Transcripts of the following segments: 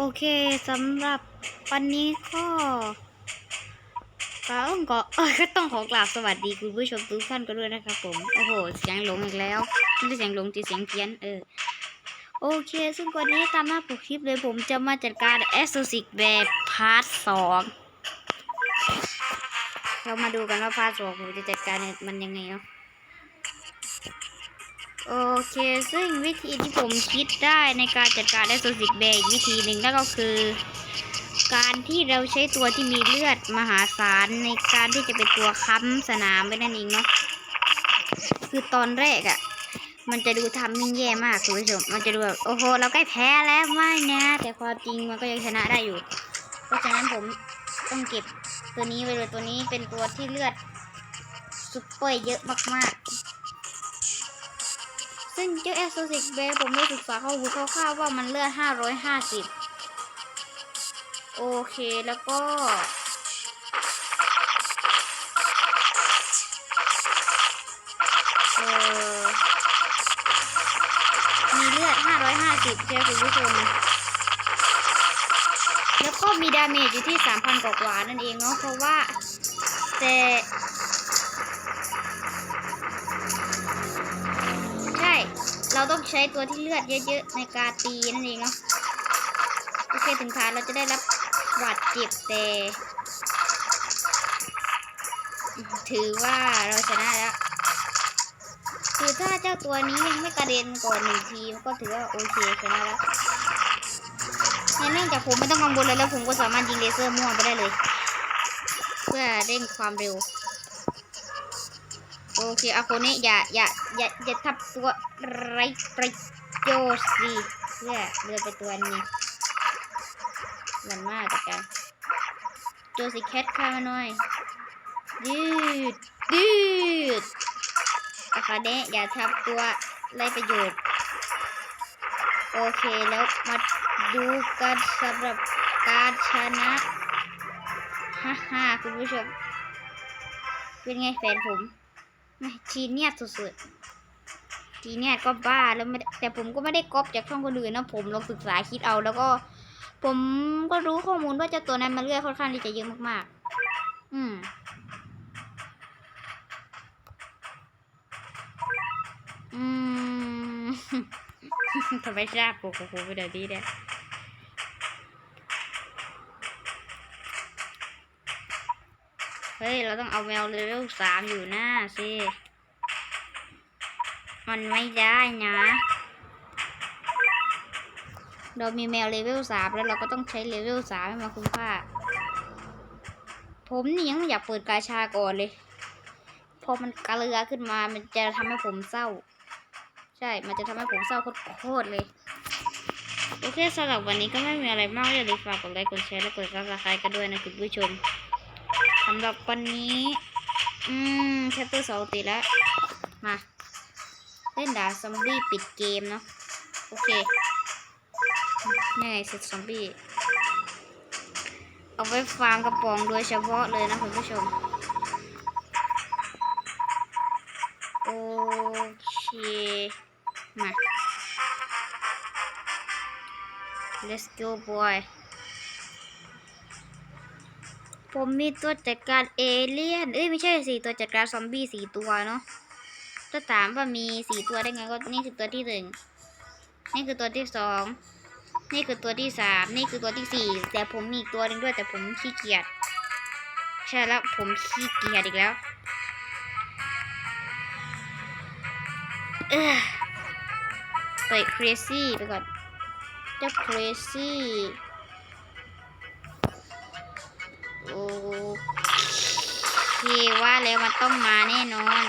โอเคสำหรับวันนี้ก็ก็ต้องขอก็ต้องขอกราบสวัสดีคุณผู้ชมทุกท่านกันด้วยนะครับผม โอ้โห เสียงหลงอีกแล้วไม่ใช่เสียงหลงจีเสียงเพี้ยนเออ โอเค ซึ่งวันนี้ตามหน้าปกคลิปเลยผมจะมาจัดการแอสโซซิกแบบพาร์ทสองเรามาดูกันว่าพาร์ทสองผมจะจัดการมันยังไงเนาะ โอเค ซึ่งวิธีที่ผมคิดได้ในการจัดการแอสโซซิกแบอีกวิธีหนึ่งนั่นก็คือ การที่เราใช้ตัวที่มีเลือดมหาศาลในการที่จะเป็นตัวค้ำสนามไว้นั่นเองเนาะคือตอนแรกอะ่ะ มันจะดูทำมิ่งแย่มากคุณผู้ชมมันจะดูแบบโอ้โหเราใกล้แพ้แล้วไม่นะแต่ความจริงมันก็ยังชนะได้อยู่ เพราะฉะนั้นผมต้องเก็บตัวนี้ไว้เลยตัวนี้เป็นตัวที่เลือดซุปเปอร์เยอะมากๆ ซึ่งเจ้าแอสโซซิกเบผมได้ศึกษาข้อมูลคร่าวๆว่ามันเลือด 550 โอเคแล้วก็ เออ มีเลือด 550ใช่คุณผู้ชมแล้วก็มีดาเมจอยู่ที่ 3,000 กว่าๆนั่นเองเนาะเพราะว่าแต่ ต้องใช้ตัวที่เลือดเยอะๆในการตีนั่นเองเนาะโอเคถึงฐานเราจะได้รับบาดเจ็บแต่ ถือว่าเราชนะแล้วคือถ้าเจ้าตัวนี้ยังไม่กระเด็นก่อนหนึ่งทีก็ถือว่าโอเคชนะแล้วเนี่ยเนื่องจากผมไม่ต้องกังวลเลยแล้วผมก็สามารถยิงเลเซอร์มั่วไปได้เลย เพื่อเร่งความเร็ว โอเคเอาคนนี้อย่าอย่าอย่าอย่าทับตัวไรประโยชน์สิเพื่อเรือไปตัวนี้มันมากจัดการโจสิแคทข้ามาหน่อยยืดยืดอาคาเนะอย่าทับตัวไรประโยชน์โอเคแล้วมาดูกันสำหรับการชนะฮ่าฮ่าคุณผู้ชมเป็นไงแฟนผม ทีเนียสสุดๆทีเนียสก็บ้าแล้วไม่แต่ผมก็ไม่ได้ก๊อปจากช่องคนอื่นนะผมลองศึกษาคิดเอาแล้วก็ ผมก็รู้ข้อมูลว่าเจ้าตัวนั้นมันเลือดค่อนข้างที่จะเยอะมากๆ อืมอืม ทำไมทราบโอ้โหไปเดี๋ยวนี้เนี่ย เฮ้ย เราต้องเอาแมวเลเวลสามอยู่หน้าสิ มันไม่ได้นะ เรามีแมวเลเวลสามแล้วเราก็ต้องใช้เลเวลสามให้มาคุ้มค่า ผมนี่ยังไม่อยากเปิดกาชาก่อนเลย พอมันกระเลือขึ้นมา มันจะทำให้ผมเศร้า ใช่ มันจะทำให้ผมเศร้าโคตรๆเลยโอเคสำหรับวันนี้ก็ไม่มีอะไรมากอย่าลืมฝากกดไลค์กดแชร์และกดซับสไครต์กันด้วยนะคุณผู้ชม สำหรับวันนี้ อืมแชปเตอร์สองติดแล้ว มา เล่นด่าซอมบี้ปิดเกมเนาะ โอเคนี่ไงเสร็จซอมบี้ เอาไว้ฟาร์มกระป๋องโดยเฉพาะเลยนะคุณผู้ชม โอเค มา let's go boy ผมมีตัวจัดการเอเลี่ยน เอ้ยไม่ใช่สิตัวจัดการซอมบี้สี่ตัวเนาะถ้าถามว่ามีสี่ตัวได้ไงก็นี่คือตัวที่หนึ่งนี่คือตัวที่สองนี่คือตัวที่สามนี่คือตัวที่สี่แต่ผมมีอีกตัวหนึ่งด้วยแต่ผมขี้เกียจใช่แล้วผมขี้เกียจอีกแล้วเออไป crazy ไปก่อนจะ crazy โอเคว่าแล้วมันต้องมาแน่นอน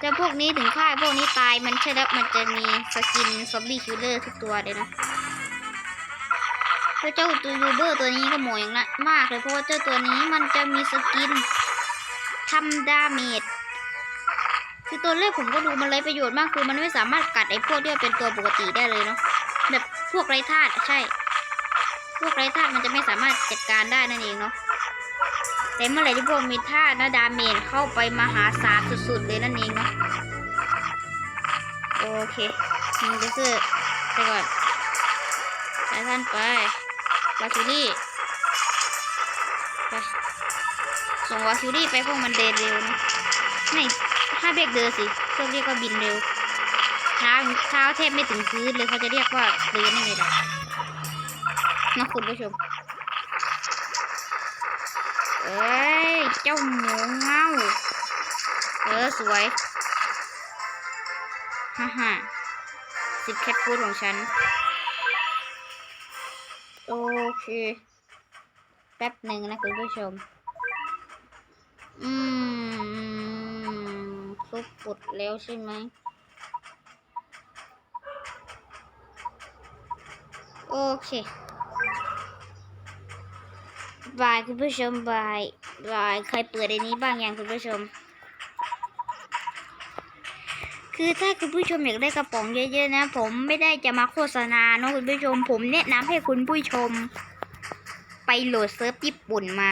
แต่พวกนี้ถึงค่ายพวกนี้ตายมันใช่แล้วมันจะมีสกินซอมบี้คิลเลอร์ทุกตัวเลยนะเจ้าตัวยูเบอร์ตัวนี้ก็โหมอย่างละมากเลยเพราะว่าเจ้าตัวนี้มันจะมีสกินทำดาเมจคือตัวแรกผมก็ดูมันไรประโยชน์มากคือมันไม่สามารถกัดไอ้พวกที่เป็นตัวปกติได้เลยเนาะแบบพวกไรธาตุใช่ พวกไรธาตุมันจะไม่สามารถจัดการได้นั่นเองเนาะแต่เมื่อไหร่ที่พวกมีธาตุนะดาเมจเข้าไปมหาศาลสุดๆเลยนั่นเองเนาะโอเคยิงเลเซอร์ไปก่อนไปท่านไปวาคิรี่ไปส่งวาคิรี่ไปพวกมันเดินเร็วนะไม่ถ้าเรียกเดินสิก็เรียกว่าบินเร็วเท้าเท้าแทบไม่ถึงพื้นเลยเขาจะเรียกว่าเดินยังไงล่ะ นะคุณผู้ชม เอ้ย เจ้าหมูเง่า เออ สวย ฮ่าฮ่าสิบแคทฟูดของฉัน โอเค แป๊บหนึ่งนะคุณผู้ชม อืมครบปุดแล้วใช่ไหมโอเค บายคุณผู้ชมบายบายใครเปิดในนี้บ้างยังคุณผู้ชม คือถ้าคุณผู้ชมอยากได้กระป๋องเยอะๆนะ ผมไม่ได้จะมาโฆษณาเนอะคุณผู้ชม ผมแนะนำให้คุณผู้ชม ไปโหลดเซิร์ฟญี่ปุ่นมา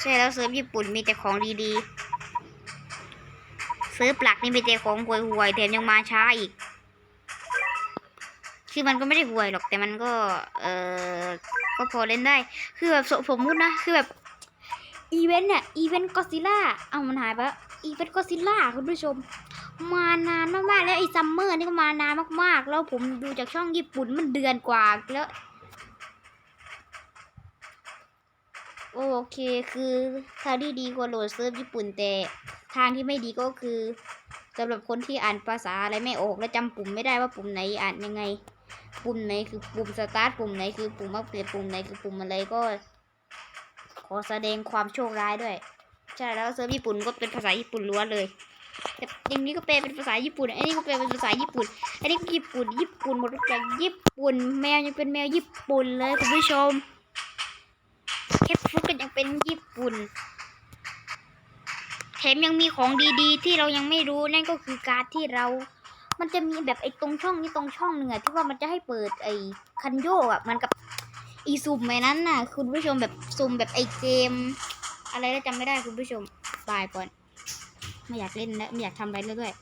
ใช่แล้วเซิร์ฟญี่ปุ่นมีแต่ของดีๆเซิร์ฟหลักนี่มีแต่ของห่วยๆแถมยังมาช้าอีกคือมันก็ไม่ได้ห่วยหรอกแต่มันก็ เออ ก็พอเล่นได้ คือแบบสมมุตินะ คือแบบอีเวนต์เนี่ยอีเวนต์ก็ซิล่าเอามันหายไปแล้วอีเวนต์ก็ซิล่าคุณผู้ชม มานานมากๆแล้วไอ้ซัมเมอร์นี่ก็มานานมากๆ แล้วผมดูจากช่องญี่ปุ่นมันเดือนกว่าแล้วโอเคคือทางที่ดีกว่าโหลดเซิร์ฟญี่ปุ่นแต่ทางที่ไม่ดีก็คือสำหรับคนที่อ่านภาษาอะไรไม่ออกและจำปุ่มไม่ได้ว่าปุ่มไหนอ่านยังไง ปุ่มไหนคือปุ่มสตาร์ทปุ่มไหนคือปุ่มอัปเกรดปุ่มไหนคือปุ่มอะไรก็ ขอแสดงความโชคร้ายด้วย ใช่แล้วเซิร์ฟญี่ปุ่นก็เป็นภาษาญี่ปุ่นล้วนเลยแต่อย่างนี้ก็แปลเป็นภาษาญี่ปุ่นอันนี้ก็แปลเป็นภาษาญี่ปุ่นอันนี้ญี่ปุ่น ญี่ปุ่นหมดทุกอย่างญี่ปุ่น แมวยังเป็นแมวญี่ปุ่นเลยคุณผู้ชมแคปฟุตก็ยังเป็นญี่ปุ่นแถมยังมีของดีๆ ที่เรายังไม่รู้นั่นก็คือการที่เรา มันจะมีแบบไอ้ตรงช่องนี้ตรงช่องหนึ่งอะที่ว่ามันจะให้เปิดไอ้คันโยกอะมันกับอีซูมไอ้นั้นน่ะ คุณผู้ชมแบบซูมแบบไอ้เกม อะไรแล้วจำไม่ได้คุณผู้ชมบายก่อน ไม่อยากเล่นแล้วไม่อยากทำอะไรแล้วด้วย